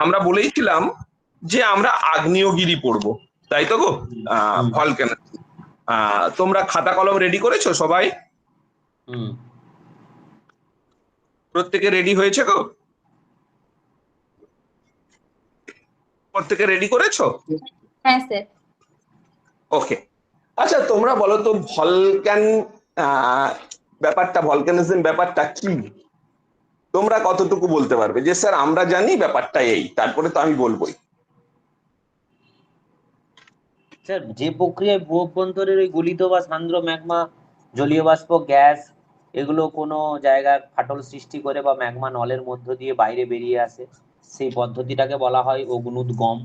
আমরা বলেইছিলাম যে আমরা আগ্নেয়গিরি পড়ব তাই তো গো? ভলকেন। তোমরা খাতা কলম রেডি করেছ সবাই? হুম। প্রত্যেকে রেডি হয়েছে গো? প্রত্যেকে রেডি করেছ? হ্যাঁ স্যার ওকে আচ্ছা তোমরা বলো তো ভলক্যান ব্যাপারটা ভলকানিজম ব্যাপারটা কি? তোমরা কতটুকু বলতে পারবে? যে স্যার আমরা জানি ব্যাপারটা এই তারপরে তো আমি বলবোই। স্যার যে প্রক্রিয়ায় ভূ অভ্যন্তরের ওই গলিত বা সান্দ্র ম্যাগমা জলীয় বাষ্প গ্যাস এগুলো কোনো জায়গায় ফাটল সৃষ্টি করে বা ম্যাগমা নলের মধ্য দিয়ে বাইরে বেরিয়ে আসে সেই পদ্ধতিটাকে বলা হয় অগ্নুদ্গম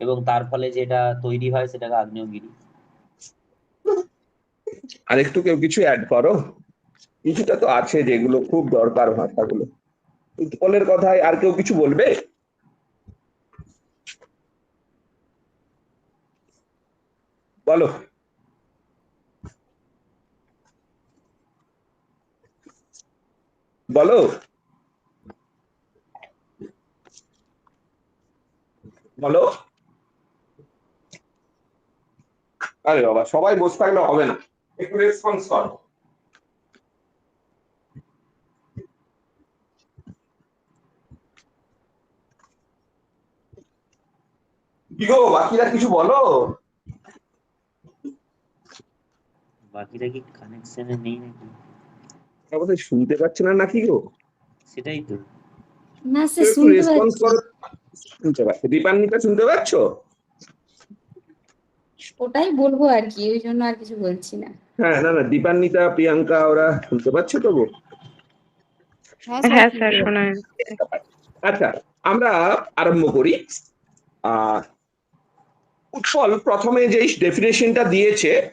এবং তার ফলে যেটা তৈরি হয় সেটাকে আগ্নেয়গিরি। আর একটু কেউ কিছু অ্যাড করো? কিছুটা তো আছে যেগুলো খুব দরকার ভাষাগুলো উৎপলের কথায় আর কেউ কিছু বলবে? বলো। বলো। বলো। আরে বাবা, সবাই বসে থাকলে হবে না। একটু রেসপন্স করো। কি গো বাকিরা কিছু বলো? বাকিরা কি কানেকশনে নেই নাকি? আমাদের শুনতে পাচ্ছে না নাকি গো? সেটাই তো। না একটু শুনতে পাচ্ছি। করো। শুনতে পাচ্ছি। দীপান্বিতা শুনতে পাচ্ছ? ওটাই বলব আর কি ওই জন্য আর কিছু বলছি না। হ্যাঁ না না দীপান্বিতা প্রিয়াঙ্কা ওরা শুনতে পাচ্ছে তো গো? হ্যাঁ স্যার শোনা আচ্ছা আমরা আরম্ভ করি। আহ উৎপল প্রথমে যেই ডেফিনেশনটা দিয়েছে,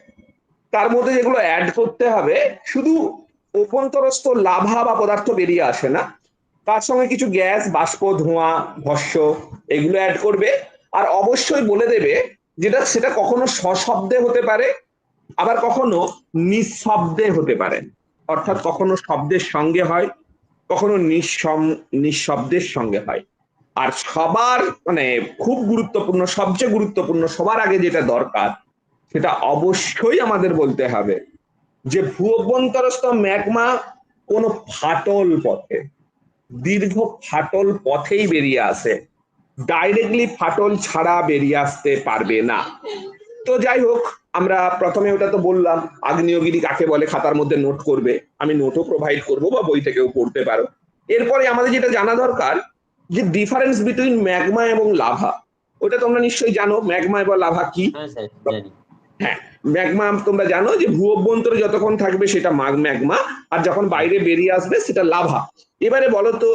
তার মধ্যে যেগুলো অ্যাড করতে হবে, শুধু অভ্যন্তরস্থ লাভা বা পদার্থ বেরিয়ে আসে না। তার সঙ্গে কিছু গ্যাস, বাষ্প, ধোঁয়া, ভস্য, এগুলো অ্যাড করবে। আর অবশ্যই বলে দেবে যেটা, সেটা কখনো সশব্দে হতে পারে, আবার কখনো নিঃশব্দে হতে পারে। অর্থাৎ কখনো শব্দের সঙ্গে হয়, কখনো নিঃশব্দের সঙ্গে হয়। আর সবার মানে খুব গুরুত্বপূর্ণ, সবচেয়ে গুরুত্বপূর্ণ, সবার আগে যেটা দরকার, সেটা অবশ্যই আমাদের বলতে হবে যে ভূ অভ্যন্তরস্থ ম্যাগমা কোনো ফাটল পথে, দীর্ঘ ফাটল পথেই বেরিয়ে আসে ডাইরেক্টলি ফাটল ছাড়া বেরিয়ে আসতে পারবে না। তো যাই হোক, আমরা প্রথমে ওটা তো বললাম, আগ্নেয়গিরি কাকে বলে খাতার মধ্যে নোট করবে, আমি নোটও প্রোভাইড করব বা বই থেকেও পড়তে পারো। এরপরে আমাদের যেটা জানা দরকার যে ডিফারেন্স বিটুইন ম্যাগমা এবং লাভা ওটা তোমরা নিশ্চয়ই জানো ম্যাগমা এবং লাভা কি? হ্যাঁ ম্যাগমা তোমরা জানো যে ভূ অভ্যন্তরে যতক্ষণ থাকবে সেটা মাগ ম্যাগমা আর যখন বাইরে বেরিয়ে আসবে সেটা লাভা এবারে বলো তো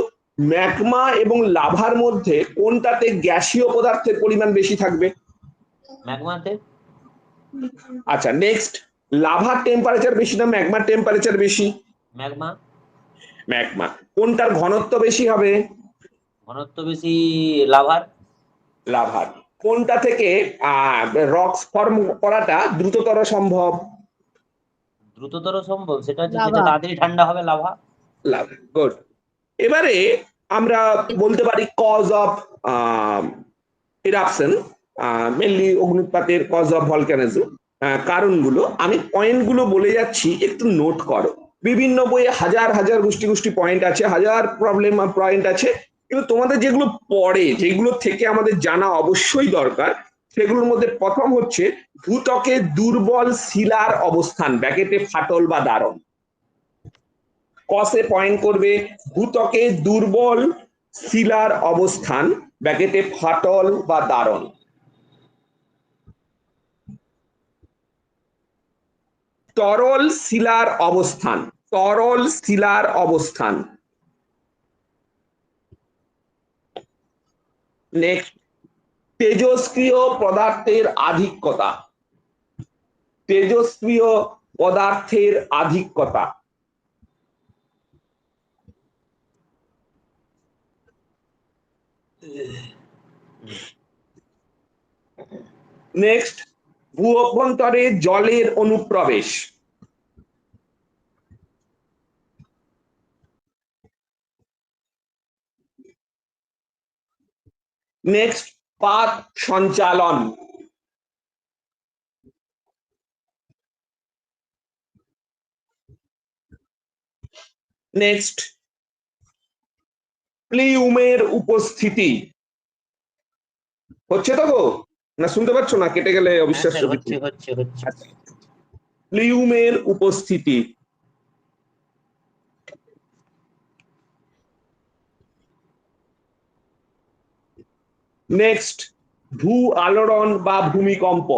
ম্যাগমা এবং লাভার মধ্যে কোনটাতে গ্যাসীয় পদার্থের পরিমাণ বেশি থাকবে? ম্যাগমাতে? আচ্ছা নেক্সট লাভার টেম্পারেচার বেশি না ম্যাগমার টেম্পারেচার বেশি? ম্যাগমা। ম্যাগমা কোনটার ঘনত্ব বেশি হবে? ঘনত্ব বেশি লাভার? লাভার। কোনটা থেকে রক্স ফর্ম করাটা দ্রুততর সম্ভব? দ্রুততর সম্ভব? সেটা হচ্ছে যেটা তাড়াতাড়ি ঠান্ডা হবে লাভা। লাভ গুড এবারে আমরা বলতে পারি কজ অফ ইরাপশন মেনলি অগ্নুৎপাতের কজ অফ ভলকানিজম কারণগুলো। আমি পয়েন্টগুলো বলে যাচ্ছি একটু নোট করো। বিভিন্ন বইয়ে হাজার হাজার গোষ্ঠী গোষ্ঠী পয়েন্ট আছে হাজার প্রবলেম পয়েন্ট আছে। কিন্তু তোমাদের যেগুলো পড়ে, যেগুলো থেকে আমাদের জানা অবশ্যই দরকার, সেগুলোর মধ্যে প্রথম হচ্ছে ভূত্বকে দুর্বল শিলার অবস্থান, ব্যাকেটে ফাটল বা দারণ। কসে পয়েন্ট করবে ভূত্বকে দুর্বল শিলার অবস্থান, ব্যাকেটে ফাটল বা দারণ। তরল শিলার অবস্থান, তরল শিলার অবস্থান। নেক্সট তেজস্ক্রিয় পদার্থের আধিক্যতা। তেজস্ক্রিয় পদার্থের আধিক্যতা। নেক্সট ভূ অভ্যন্তরে জলের অনুপ্রবেশ। নেক্সট পাত সঞ্চালন নেক্সট প্লিউমের উপস্থিতি হচ্ছে তো গো? না শুনতে পাচ্ছ না? কেটে গেলে হ্যাঁ অবিশ্বাস্য হচ্ছে হচ্ছে হচ্ছে। প্লিউমের উপস্থিতি নেক্সট ভূ আলোড়ন বা ভূমিকম্প।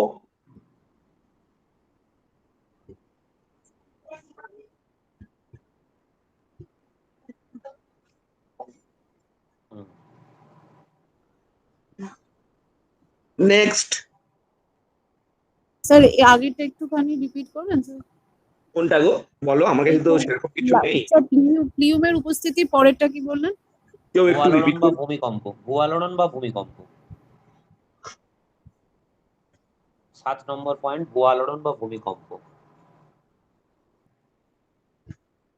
নেক্সট স্যার এই আগেরটা একটুখানি রিপিট করবেন স্যার কোনটা গো? বলো আমার কাছে তো সেরকম কিছু নেই। স্যার প্লিউমের উপস্থিতি পরেরটা কি বললেন? কেউ একটু রিপিট বা ভূমিকম্প ভূয়ালোড়ন বা ভূমিকম্প। সাত নম্বর পয়েন্ট ভূয়ালোড়ন বা ভূমিকম্প।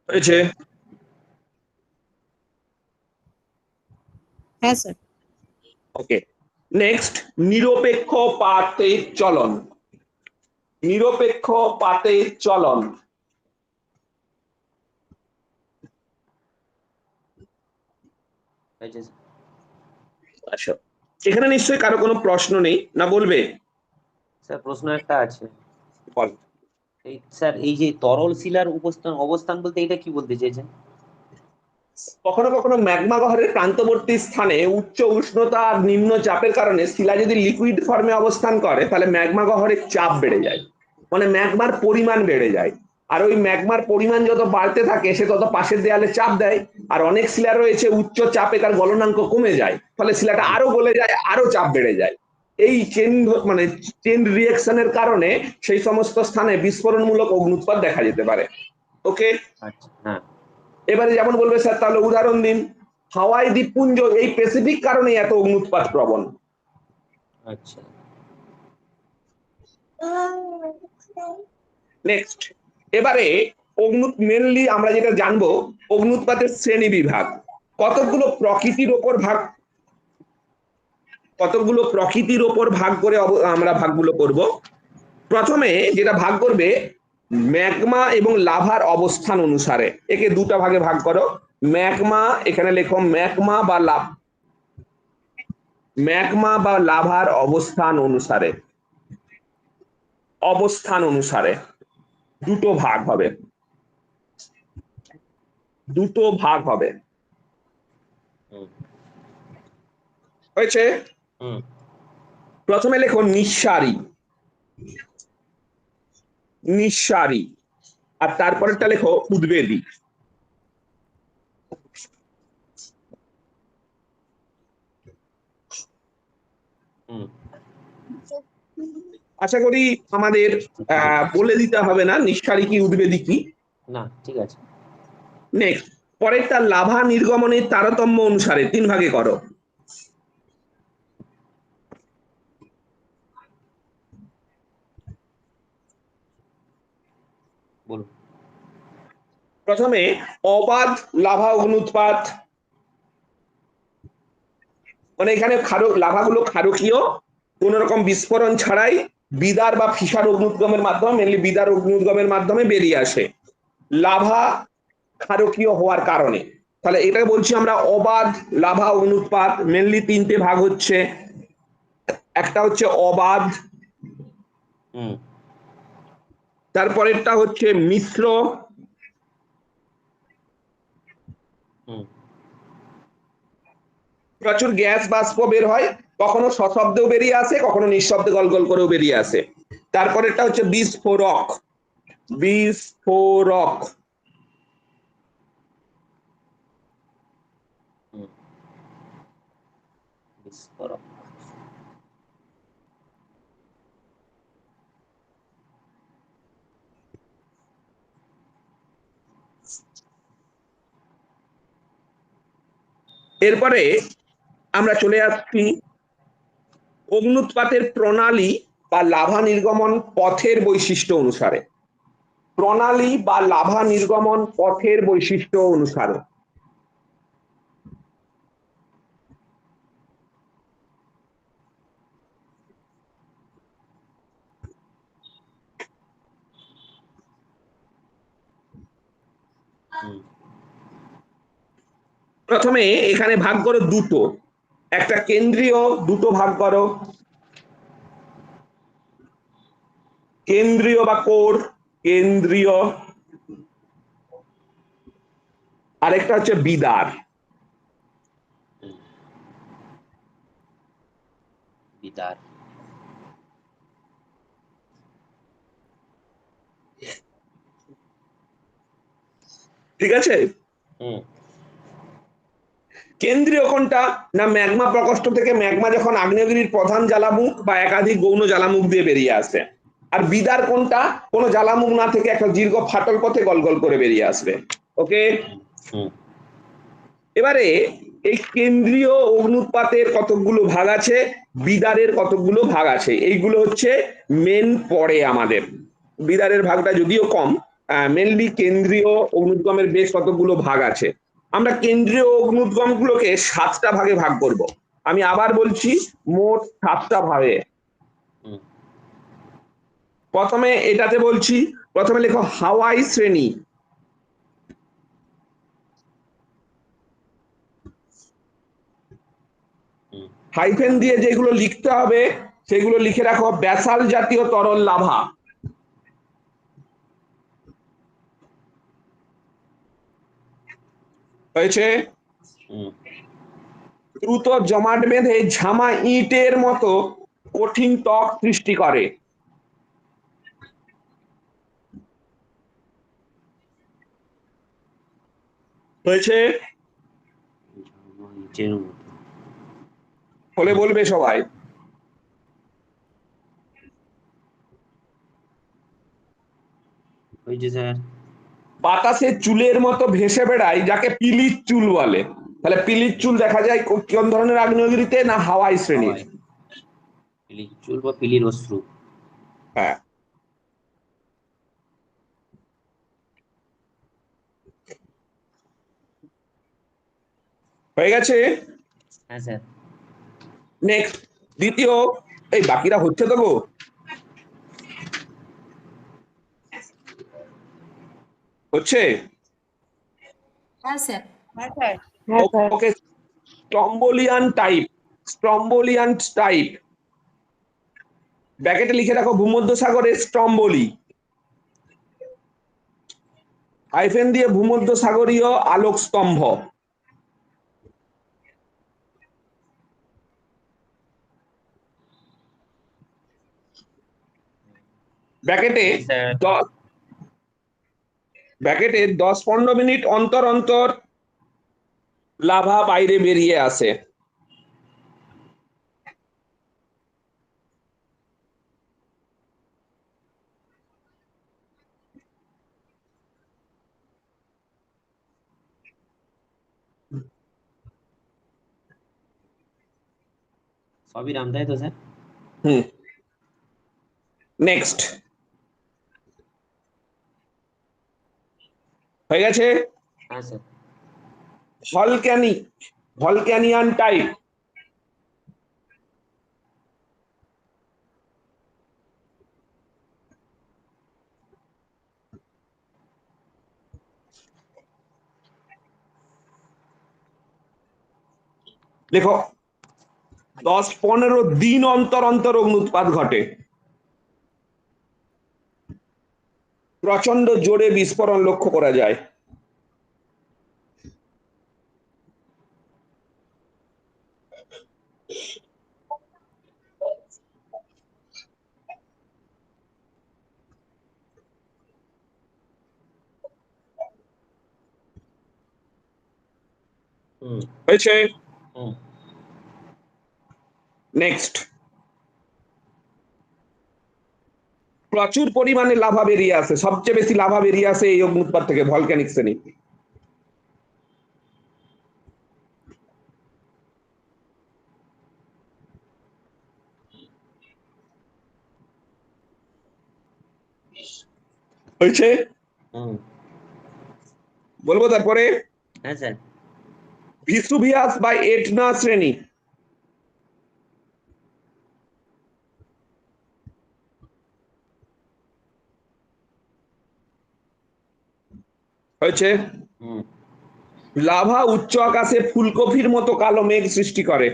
হয়েছে? হ্যাঁ স্যার ওকে নেক্সট নিরপেক্ষ পাতের চলন। নিরপেক্ষ পাতের চলন। হয়েছে আচ্ছা। এখানে নিশ্চয়ই কারও কোনো প্রশ্ন নেই না বলবে? স্যার প্রশ্ন একটা আছে। বল। এই স্যার এই যে তরল শিলার উপস্থান অবস্থান বলতে এটা কি বলতে চেয়েছেন কখনো কখনো ম্যাগমা গহরের প্রান্তবর্তী স্থানে উচ্চ উষ্ণতা আর নিম্ন চাপের কারণে শিলা যদি লিকুইড ফর্মে অবস্থান করে তাহলে ম্যাগমা গহরের চাপ বেড়ে যায়। মানে ম্যাগমার পরিমাণ বেড়ে যায়। আর ওই ম্যাগমার পরিমাণ যত বাড়তে থাকে সে তত পাশের দেয়ালে চাপ দেয়। আর অনেক শিলা রয়েছে উচ্চ চাপে তার গলনাঙ্ক কমে যায় ফলে শিলাটা আরও গলে যায় আরও চাপ বেড়ে যায়। এই চেন মানে চেন রিয়েকশনের কারণে সেই সমস্ত স্থানে বিস্ফোরণমূলক অগ্নুৎপাত দেখা যেতে পারে। ওকে? আচ্ছা হ্যাঁ। এবারে যেমন বলবে স্যার তাহলে উদাহরণ দিন। হাওয়াই দ্বীপপুঞ্জ এই স্পেসিফিক কারণে এত অগ্নুৎপাত প্রবণ। আচ্ছা। নেক্সট এবারে অগ্নুৎ মেনলি আমরা যেটা জানব, অগ্নুৎপাতের শ্রেণি বিভাগ। কতগুলো প্রকৃতির ওপর ভাগ কতগুলো প্রকৃতির ওপর ভাগ করে আমরা ভাগগুলো করব। প্রথমে যেটা ভাগ করবে, ম্যাগমা এবং লাভার অবস্থান অনুসারে। একে দুটা ভাগে ভাগ করো। ম্যাগমা, এখানে লেখো ম্যাগমা বা লাভ ম্যাগমা বা লাভার অবস্থান অনুসারে। অবস্থান অনুসারে। দুটো ভাগ হবে। দুটো ভাগ হবে। হয়েছে? হুম। প্রথমে লেখো নিঃসারি। নিঃসারি। আর তারপরেরটা লেখো উদ্বেদী হুম আশা করি আমাদের আহ, বলে দিতে হবে না নিঃসারী কি উদ্বেদী কি? না ঠিক আছে। নেক্সট পরেরটা লাভা নির্গমনের তারতম্য অনুসারে তিন ভাগে করো। প্রথমে অবাধ লাভা অগ্নুৎপাত। মানে এখানে ক্ষারক লাভাগুলো ক্ষারকীয় কোন রকম বিস্ফোরণ ছাড়াই বিদার বা ফিসার অগ্নুদ্গমের মাধ্যমে মেনলি বিদার অগ্নুদ্গমের মাধ্যমে বেরিয়ে আসে। লাভা ক্ষারকীয় হওয়ার কারণে। তাহলে এটা বলছি আমরা অবাধ লাভা অগ্নুৎপাত মেনলি তিনটে ভাগ হচ্ছে। একটা হচ্ছে অবাধ হুম। তারপরেরটা হচ্ছে মিশ্র। হুম। প্রচুর গ্যাস বাষ্প বের হয়। কখনো সশব্দেও বেরিয়ে আসে কখনো নিঃশব্দে গল গল করেও বেরিয়ে আসে। তারপরেরটা হচ্ছে বিস্ফোরক। বিস্ফোরক। বিস্ফোরক। এরপরে আমরা চলে আসছি অগ্নুৎপাতের প্রণালী বা লাভা নির্গমন পথের বৈশিষ্ট্য অনুসারে। প্রণালী বা লাভা নির্গমন পথের বৈশিষ্ট্য অনুসারে। প্রথমে এখানে ভাগ করে দুটো। একটা কেন্দ্রীয় দুটো ভাগ করো। কেন্দ্রীয় বা কোর কেন্দ্রীয়। আরেকটা হচ্ছে বিদার। বিদার। ঠিক আছে? হুম। কেন্দ্রীয় কোনটা? না ম্যাগমা প্রকোষ্ঠ থেকে ম্যাগমা যখন আগ্নেয়গিরির প্রধান জ্বালামুখ বা একাধিক গৌণ জ্বালামুখ দিয়ে বেরিয়ে আসে। আর বিদার কোনটা? কোনো জ্বালামুখ না থেকে একটা দীর্ঘ ফাটল পথে গলগল করে বেরিয়ে আসবে। ওকে? এবারে এই কেন্দ্রীয় অগ্নুৎপাতের কতকগুলো ভাগ আছে? বিদারের কতকগুলো ভাগ আছে? এইগুলো হচ্ছে মেন পড়ে আমাদের। বিদারের ভাগটা যদিও কম মেনলি কেন্দ্রীয় অগ্নুদ্গমের বেশ কতগুলো ভাগ আছে। আমরা কেন্দ্রীয় অগ্নুদ্গম গুলোকে সাতটা ভাগে ভাগ করব। আমি আবার বলছি মোট সাতটা ভাগে। প্রথমে এটাতে বলছি প্রথমে লেখো হাওয়াই শ্রেণি। হাইফেন দিয়ে যেগুলো লিখতে হবে সেগুলো লিখে রাখো ব্যাসাল জাতীয় তরল লাভা। হয়েছে? দ্রুত জমাট বেঁধে ঝামা ইটের মতো কঠিন ত্বক সৃষ্টি করে। হয়েছে? হলে বলবে সবাই। হয়েছে, স্যার। বাতাসে চুলের মতো ভেসে বেড়ায় যাকে পিলির চুল বলে। তাহলে পিলির চুল দেখা যায় কোন ধরনের আগ্নেয়গিরিতে না হাওয়াই শ্রেণির? পিলির চুল বা পিলির অশ্রু। হ্যাঁ। হয়ে গেছে? হ্যাঁ স্যার। নেক্সট দ্বিতীয় এই বাকিরা হচ্ছে তো গো। হচ্ছে? হ্যাঁ স্যার। হ্যাঁ sir. Okay strombolian type strombolian type ব্যাকেটে লিখে রাখো ভূমধ্য সাগরের স্ট্রম্বলি হাইফেন দিয়ে ভূমধ্য সাগরীয় আলোক স্তম্ভ ব্যাকেটে দশ ব্যাকেটে দশ পনেরো মিনিট অন্তর অন্তর লাভা বাইরে বেরিয়ে আসে। সবই রাম তাই তো স্যার। হুম। নেক্সট হয়ে গেছে? হ্যাঁ ভলক্যানিক ভলক্যানিয়ান টাইপ। দেখো দশ পনেরো দিন অন্তর অন্তর অগ্নুৎপাত ঘটে। প্রচণ্ড জোরে বিস্ফোরণ লক্ষ্য করা যায়। হয়েছে। নেক্সট প্রচুর পরিমাণে লাভা বেরিয়ে আসে। সবচেয়ে বেশি লাভা বেরিয়ে আছে এই অগ্নুৎপাত থেকে ভলক্যানিক শ্রেণি। হয়েছে? বলব তারপরে? হ্যাঁ স্যার। ভিসুভিয়াস বা এটনা শ্রেণি। হয়েছে? লাভা উচ্চ আকাশে ফুলকপির মতো কালো মেঘ সৃষ্টি করে।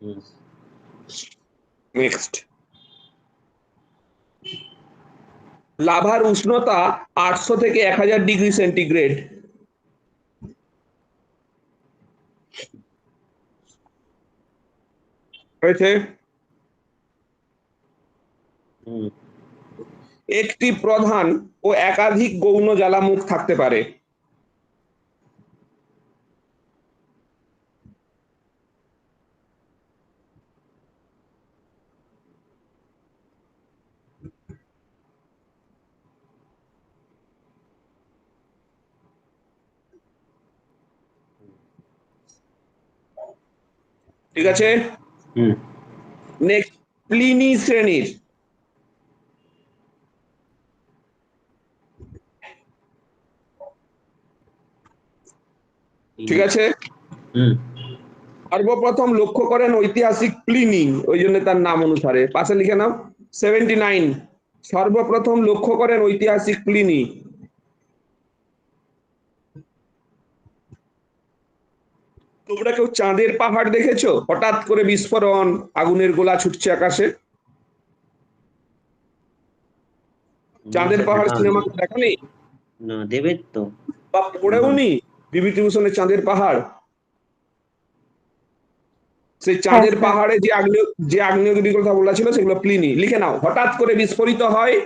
হুম। নেক্সট লাভার উষ্ণতা আটশো থেকে এক হাজার ডিগ্রি সেন্টিগ্রেড। হয়েছে। একটি প্রধান ও একাধিক গৌণ জ্বালামুখ থাকতে পারে। ঠিক আছে? নেক্সট প্লিনি শ্রেণির। ঠিক আছে? হুম। সর্বপ্রথম লক্ষ্য করেন ঐতিহাসিক প্লিনি ওই জন্য তার নাম অনুসারে। পাশে লিখে নাও। সেভেন্টি নাইন সর্বপ্রথম লক্ষ্য করেন ঐতিহাসিক প্লিনি তোমরা কেউ চাঁদের পাহাড় দেখেছ? হঠাৎ করে বিস্ফোরণ আগুনের গোলা ছুটছে আকাশে? চাঁদের পাহাড় সিনেমা দেখনি? না দেবের তো। বা পড়েও নি? বিভূতিভূষণের চাঁদের পাহাড়? সেই চাঁদের হ্যাঁ। পাহাড়ে যে আগ্নেয় যে আগ্নেয়গিরির কথা বলা ছিল সেগুলো প্লিনি লিখে নাও। হঠাৎ করে বিস্ফোরিত হয়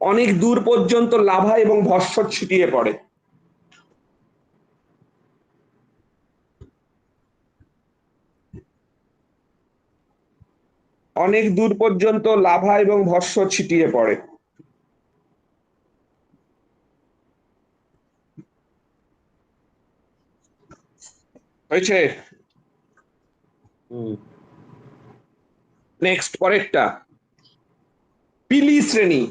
অনেক দূর পর্যন্ত লাভা এবং ভস্ম ছিটিয়ে পড়ে। অনেক দূর পর্যন্ত লাভা এবং ভস্ম ছিটিয়ে পড়ে। হয়েছে। নেক্সট পরেরটা। পিলি শ্রেণি।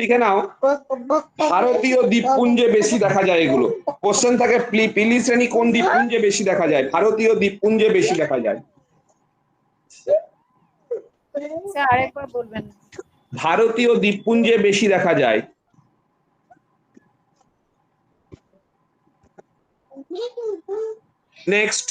লিখে নাও। ভারতীয় দ্বীপপুঞ্জে বেশি দেখা যায় এগুলো। কোশ্চেন থাকে পিলি শ্রেণি কোন দ্বীপপুঞ্জে বেশি দেখা যায়? ভারতীয় দ্বীপপুঞ্জে বেশি দেখা যায়। ভারতীয় দ্বীপপুঞ্জে বেশি দেখা যায়। নেক্সট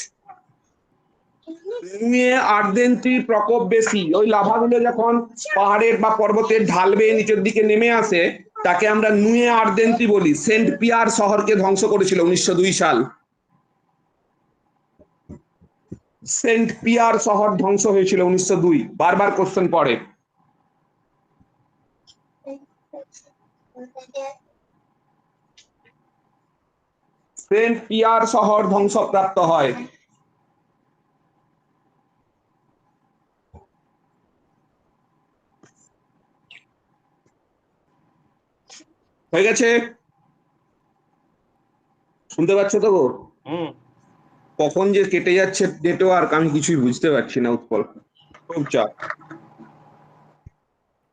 নুয়ে আর্দেন্তির প্রকোপ বেশি। ওই লাভাগুলো যখন পাহাড়ের বা পর্বতের ঢাল বেয়ে নিচের দিকে নেমে আসে, তাকে আমরা নুয়ে আর্দেন্তি বলি। সেন্ট পিয়ার শহরকে ধ্বংস করেছিল উনিশশো দুই সাল। সেন্ট পিয়ার শহর ধ্বংস হয়েছিল উনিশশো দুই। বারবার কোশ্চেন পড়ে। সেন্ট পিয়ার শহর ধ্বংসপ্রাপ্ত হয়। হয়ে গেছে। শুনতে পাচ্ছ তো গো? হুম। কখন যে কেটে যাচ্ছে নেটওয়ার্ক আমি কিছুই বুঝতে পারছি না উৎপল। খুব চাপ।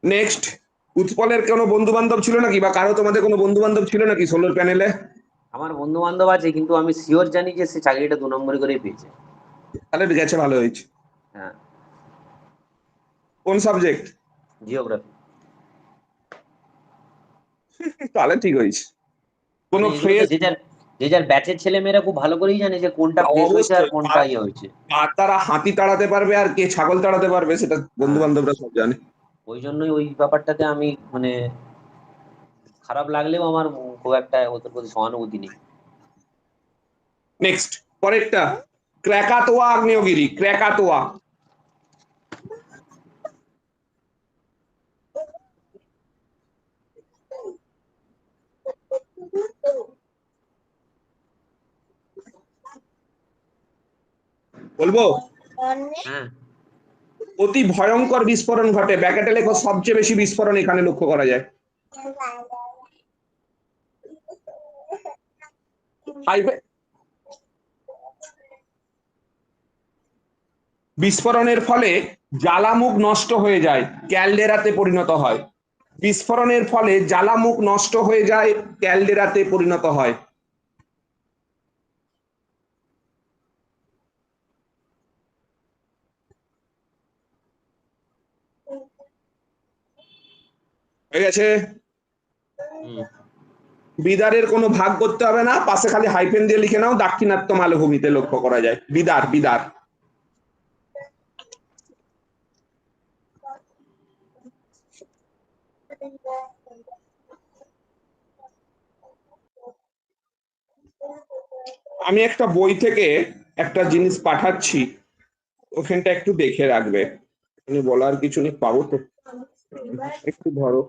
নেক্সট উৎপলের কোনো বন্ধু বান্ধব ছিল নাকি? বা কারও তোমাদের কোনো বন্ধু বান্ধব ছিল নাকি সোলার প্যানেলে আমার বন্ধু বান্ধব আছে কিন্তু আমি শিওর জানি যে সে চাকরিটা দু নম্বরে করেই পেয়েছে। তাহলে গেছে ভালো হয়েছে। হ্যাঁ। কোন সাবজেক্ট জিওগ্রাফি তাহলে ঠিক হয়েছে। কোনো ফ্রেজ যে যার ব্যাচের ছেলে মেয়েরা খুব ভালো করেই জানে যে কোনটা প্লেস হয়েছে আর কোনটা ইয়ে হয়েছে। আর তারা হাতি তাড়াতে পারবে আর কে ছাগল তাড়াতে পারবে সেটা বন্ধু বান্ধবরা সব জানে। ওই জন্যই ওই ব্যাপারটাতে আমি মানে খারাপ লাগলেও আমার খুব একটা ওদের প্রতি সহানুভূতি নেই। নেক্সট পরেরটা। ক্র্যাকাতোয়া আগ্নেয়গিরি। ক্র্যাকাতোয়া। বলব? হ্যাঁ। অতি ভয়ঙ্কর বিস্ফোরণ ঘটে। ব্যাকেটে লেখো সবচেয়ে বেশি বিস্ফোরণ এখানে লক্ষ্য করা যায়। বিস্ফোরণের ফলে জ্বালামুখ নষ্ট হয়ে যায়। ক্যালডেরাতে পরিণত হয়। বিস্ফোরণের ফলে জ্বালামুখ নষ্ট হয়ে যায় ক্যালডেরাতে পরিণত হয়। হয়ে গেছে। বিদারের কোনো ভাগ করতে হবে না পাশে খালি হাইফেন দিয়ে লিখে নাও দাক্ষিণাত্য মালভূমিতে লক্ষ্য করা যায়। বিদার বিদার। আমি একটা বই থেকে একটা জিনিস পাঠাচ্ছি। ওখানটা একটু দেখে রাখবে। আমি বলার কিছু নেই পাবো তো। একটু ধরো।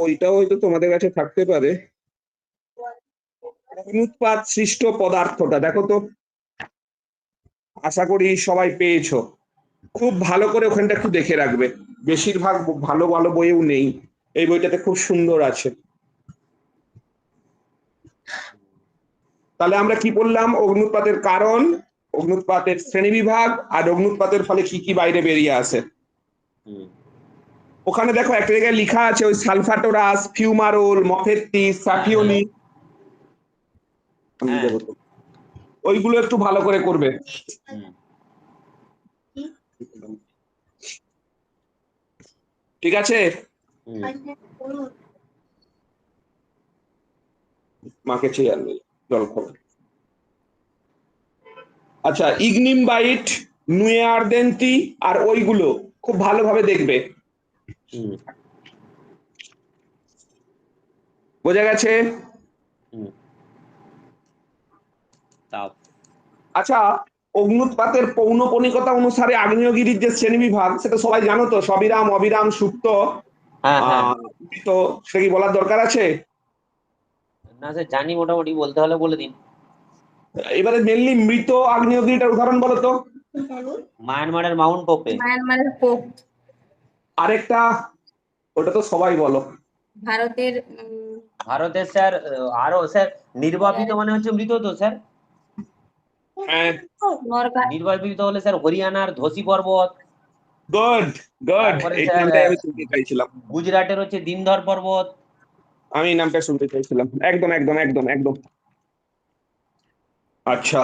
ওইটাও হয়তো তোমাদের কাছে থাকতে পারে। অনুৎপাত সৃষ্ট পদার্থটা, দেখো তো। আশা করি সবাই পেয়েছ। খুব ভালো করে ওখানটা একটু দেখে রাখবে। বেশিরভাগ ভালো ভালো বইও নেই। এই বইটাতে খুব সুন্দর আছে। তাহলে আমরা কি বললাম? অগ্নুৎপাতের কারণ অগ্নুৎপাতের শ্রেণীবিভাগ আর অগ্নুৎপাতের ফলে কি কি বাইরে বেরিয়ে আসে। ওখানে দেখো একটা জায়গায় লেখা আছে ওই সালফাটোরাস ফিউমারোল মফেত্তিস সাফিওনি হ্যাঁ। ওইগুলো একটু ভালো করে করবে। ঠিক আছে? হুম। মাকে চেয়ার নেই জল আচ্ছা ইগনিম বাইট নুয়ারদেন্তি আর ওইগুলো খুব ভালোভাবে দেখবে। হুম। বোঝা গেছে? হুম। আচ্ছা অগ্নুৎপাতের পৌনপণিকতা অনুসারে আগ্নেয়গিরির যে শ্রেণীবিভাগ সেটা সবাই জানো তো সবিরাম অবিরাম সুপ্ত হ্যাঁ হ্যাঁ। তো সেটা কি বলার দরকার আছে? না স্যার জানি মোটামুটি বলতে হলে বলে দিন। এবারে মেনলি মৃত আগ্নেয়গিরিটার উদাহরণ বলো তো। মায়ানমারের মাউন্ট পোপে মায়ানমারের পোপ আরেকটা ওটা তো সবাই বলো। ভারতের ভারতের স্যার আরও স্যার নির্বাপিত মানে হচ্ছে মৃত তো স্যার? হ্যাঁ। হলে স্যার হরিয়ানার ধসি পর্বত। গুড গুড এই স্যার, আমি শুনতে চাইছিলাম। গুজরাটের হচ্ছে দিনধর পর্বত। আমি নামটা শুনতে চাইছিলাম। একদম একদম একদম একদম। আচ্ছা।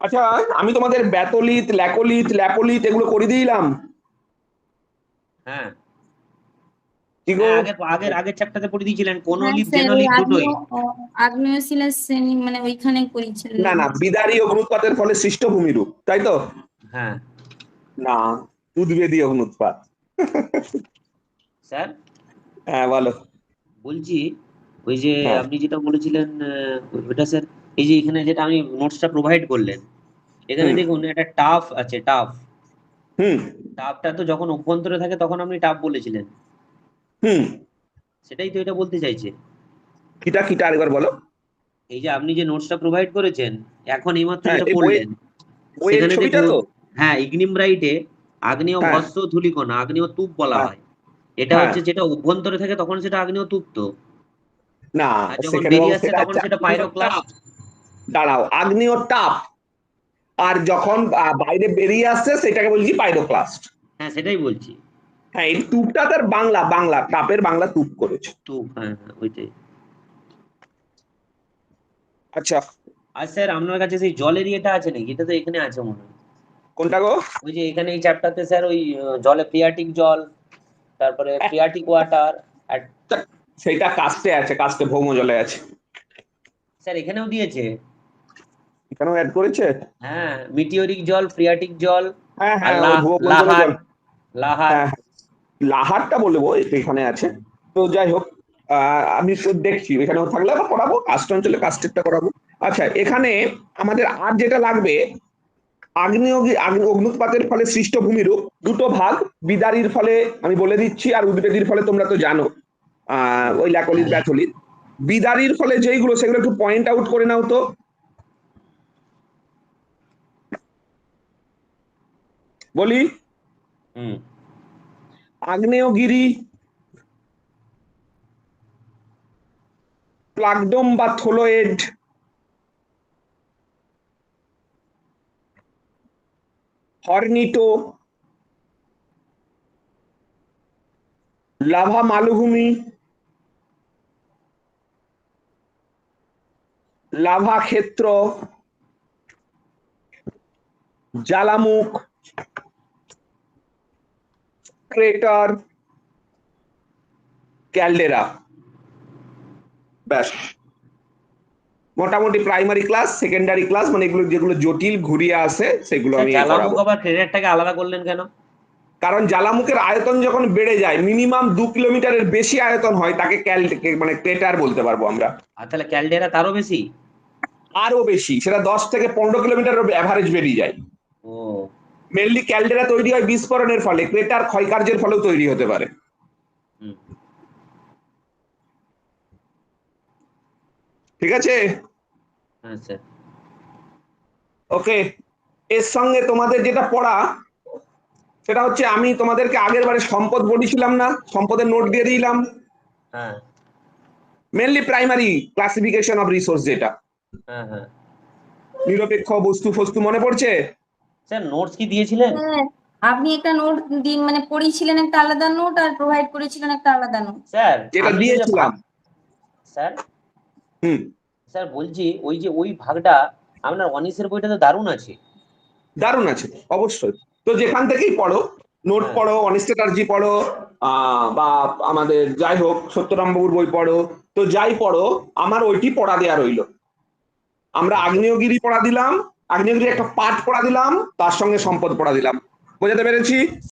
আচ্ছা আমি তোমাদের ব্যাতলিত ল্যাকলিত ল্যাপলিত এগুলো করে দিলাম। হ্যাঁ। কি গো? হ্যাঁ, আগের আগের আগের চ্যাপ্টারে পড়ে দিয়েছিলেন কোন হ্যাঁ, লিপ দুটোই। শ্রেণি মানে ওইখানে করেছিলেন না না বিদারী অগ্নুৎপাতের ফলে সৃষ্ট ভূমিরূপ তাই তো? হ্যাঁ। না অগ্নুৎপাত। স্যার? হ্যাঁ বলো। বলছি ওই যে হ্যাঁ। আপনি যেটা বলেছিলেন আহ, ওটা স্যার এই যে এখানে যেটা আমি নোটসটা প্রোভাইড করলেন এখানে দেখুন একটা টাফ আছে টাফ। হুম। টাফটা তো যখন অভ্যন্তরে থাকে তখন আপনি টাফ বলেছিলেন। হুম। সেটাই তো এটা বলতে চাইছে। কিটা কিটা আরেকবার বলো। এই যে আপনি যে নোটসটা প্রোভাইড করেছেন এখন এইমাত্র হ্যাঁ, বইয়ে- পড়লেন। সেখানে ছবিটা দেখুন তো। হ্যাঁ ইগনিম রাইটে আগ্নেয় হ্যাঁ। ভস্ম ধূলিকণা আগ্নেয় তুপ বলা হ্যাঁ। হয়। এটা। হচ্ছে যেটা অভ্যন্তরে থাকে তখন সেটা আগ্নেয় তুপ তো। না যখন বেরিয়ে আসছে তখন সেটা আগ্নেয় পাইরোক্লাস্ট। দাঁড়াও আগ্নেয় তাপ। আর যখন বাইরে বেরিয়ে আসছে সেটাকে বলছি পাইরোক্লাস্ট হ্যাঁ সেটাই বলছি। হ্যাঁ এই তুপটা তার বাংলা বাংলা তাপের বাংলা তুপ করেছে। তুপ হ্যাঁ হ্যাঁ ওইটাই। আচ্ছা। আর স্যার আপনার কাছে সেই জলের ইয়েটা আছে নাকি? এটা তো এখানে আছে মনে হয়। কোনটা গো? ওই যে এখানে এই চ্যাপ্টারতে স্যার ওই জলে প্রিয়াটিক জল তারপরে প্রিয়াটিক ওয়াটার সেটা কাস্টে আছে কাস্টে ভৌম জলে আছে। স্যার এখানেও দিয়েছে। এখানেও অ্যাড করেছে? হ্যাঁ মিটিওরিক জল ফ্রিয়াটিক জল হ্যাঁ হ্যাঁ লাহার লাহার লাহারটা বলব এখানে আছে। তো যাই হোক আমি দেখছি, এখানে থাকলে আবার করাবো কাস্ট অঞ্চলে কাস্টেরটা করাবো। আচ্ছা এখানে আমাদের আর যেটা লাগবে আগ্নেয় অগ্নুৎপাতের ফলে সৃষ্ট ভূমিরূপ, দুটো ভাগ, বিদারির ফলে, আমি বলে দিচ্ছি, আর উদ্বেদীর ফলে তোমরা তো জানো, আহ, ওই ল্যাকলিত ব্যাথলিত বিদারির ফলে যেইগুলো, সেগুলো একটু পয়েন্ট আউট করে নাও তো। বলি? হুম। আগ্নেয়গিরি প্লাগডম বা থোলোয়েড হর্নিটো লাভা মালভূমি লাভা ক্ষেত্র জ্বালামুখ ক্রেটার ক্যালডেরা ব্যাস। মোটামুটি প্রাইমারি ক্লাস সেকেন্ডারি ক্লাস মানে এগুলো যেগুলো জটিল ঘুরিয়ে আসে সেগুলো আমি জ্বালামুখ আবার আলাদা করলেন কেন? কারণ জ্বালামুখের আয়তন যখন বেড়ে যায় মিনিমাম দু কিলোমিটারের বেশি আয়তন হয় তাকে ক্যাল মানে ক্রেটার বলতে পারব আমরা। আর তাহলে ক্যালডেরা তারও বেশি? আরও বেশি সেটা দশ থেকে পনেরো কিলোমিটার অ্যাভারেজ বেরিয়ে যায়। ও। মেনলি ক্যালডেরা তৈরি হয় বিস্ফোরণের ফলে ক্রেটার ক্ষয়কার্যের ফলেও তৈরি হতে পারে। ঠিক আছে? হ্যাঁ ওকে এর সঙ্গে তোমাদের যেটা পড়া সেটা হচ্ছে আমি তোমাদেরকে আগের বারে সম্পদ বলেছিলাম না সম্পদের নোট দিয়ে দিলাম। হ্যাঁ। Mainly primary classification of resource যেটা। হ্যাঁ হ্যাঁ। নিরপেক্ষ বস্তু ফস্তু মনে পড়ছে? স্যার নোটস কি দিয়েছিলেন? আপনি একটা নোট দিন মানে পড়িয়েছিলেন একটা আলাদা নোট আর প্রোভাইড করেছিলেন একটা আলাদা নোট স্যার যেটা দিয়েছিলাম। স্যার হুম। স্যার বলছি ওই যে ওই ভাগটা আপনার অনিসের বইটা তো দারুণ আছে। দারুণ আছে অবশ্যই। তো যেখান থেকেই পড়ো নোট হ্যাঁ। পড়ো অনিশ চ্যাটার্জি পড়ো আহ, বা আমাদের যাই হোক সত্যরাম বাবুর বই পড়ো তো যাই পড়ো আমার ওইটি পড়া দেয়া রইল। আমরা আগ্নেয়গিরি পড়া দিলাম আগ্নেয়গিরি একটা পাঠ পড়া দিলাম তার সঙ্গে সম্পদ পড়া দিলাম। বোঝাতে পেরেছি?